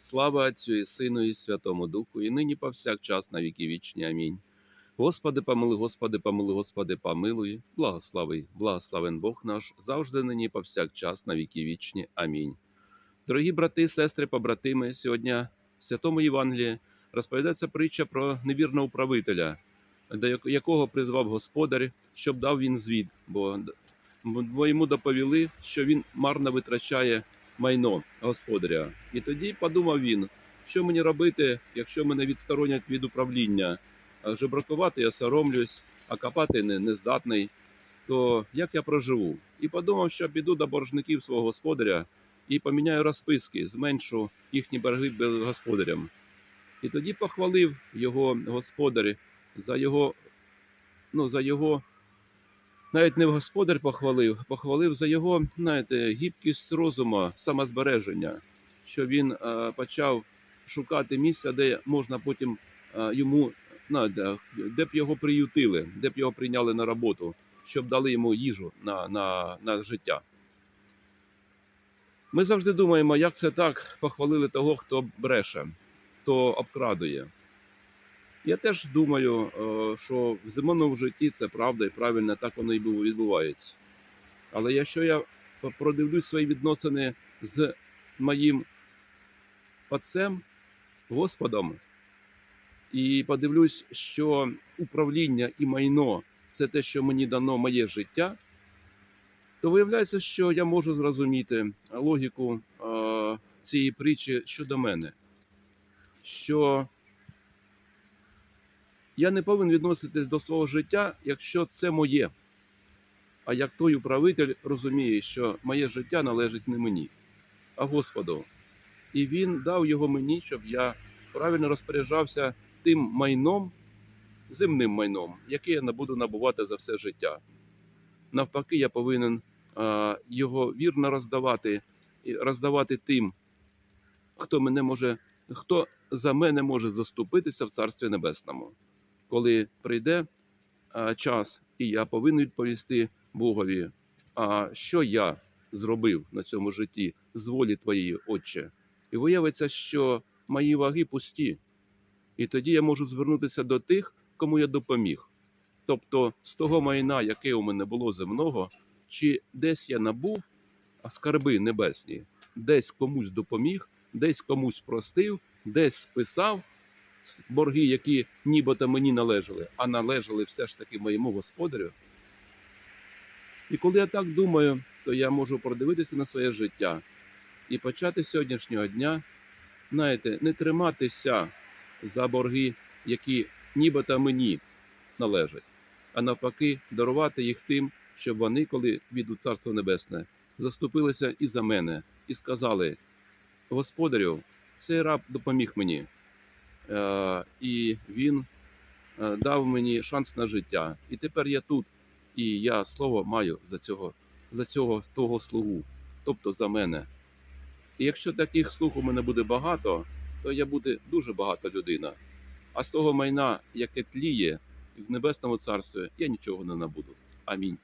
Слава Отцю і Сину, і Святому Духу, і нині повсякчас на віки вічні. Амінь. Господи, помилуй, Господи, помилуй, Господи, помилуй, благослови, благословен Бог наш, завжди нині повсякчас на віки вічні. Амінь. Дорогі брати, сестри, побратими, сьогодні в Святому Євангелії розповідається притча про невірного управителя, до якого призвав господар, щоб дав він звіт, бо, бо йому доповіли, що він марно витрачає майно господаря. І тоді подумав він, що мені робити, якщо мене відсторонять від управління. Жебракувати я соромлюсь, а копати не, не здатний, то як я проживу? І подумав, що піду до боржників свого господаря і поміняю розписки, зменшу їхні борги перед господарям. І тоді похвалив його господар за його, ну, за його, навіть не господар похвалив, похвалив за його, знаєте, гібкість розуму, самозбереження, що він е, почав шукати місця, де можна потім е, йому на, де, де б його приютили, де б його прийняли на роботу, щоб дали йому їжу на, на, на життя. Ми завжди думаємо, як це так похвалили того, хто бреше, хто обкрадує. Я теж думаю, е, що в земному житті це правда і правильно, так воно і відбувається. Але якщо я продивлюсь свої відносини з моїм отцем, Господом, і подивлюсь, що управління і майно це те, що мені дано моє життя, то виявляється, що я можу зрозуміти логіку е, цієї притчі щодо мене, що я не повинен відноситись до свого життя, якщо це моє. А як той управитель розуміє, що моє життя належить не мені, а Господу. І він дав його мені, щоб я правильно розпоряджався тим майном, земним майном, яке я буду набувати за все життя. Навпаки, я повинен а, його вірно роздавати і роздавати тим, хто мене може, хто за мене може заступитися в Царстві Небесному. Коли прийде а, час, і я повинен відповісти Богові, а що я зробив на цьому житті з волі твоєї, Отче. І виявиться, що мої ваги пусті. І тоді я можу звернутися до тих, кому я допоміг. Тобто з того майна, яке у мене було земного, чи десь я набув скарби небесні, десь комусь допоміг, десь комусь простив, десь списав борги, які нібито мені належали, а належали все ж таки моєму господарю. І коли я так думаю, то я можу продивитися на своє життя і почати сьогоднішнього дня, знаєте, не триматися за борги, які нібито мені належать, а навпаки, дарувати їх тим, щоб вони, коли відуть Царство Небесне, заступилися і за мене, і сказали: Господарю, цей раб допоміг мені, і він е, дав мені шанс на життя. І тепер я тут, і я слово маю за цього, за цього того слугу, тобто за мене. І якщо таких слуг у мене буде багато, то я буду дуже багата людина. А з того майна, яке тліє в небесному царстві, я нічого не набуду. Амінь.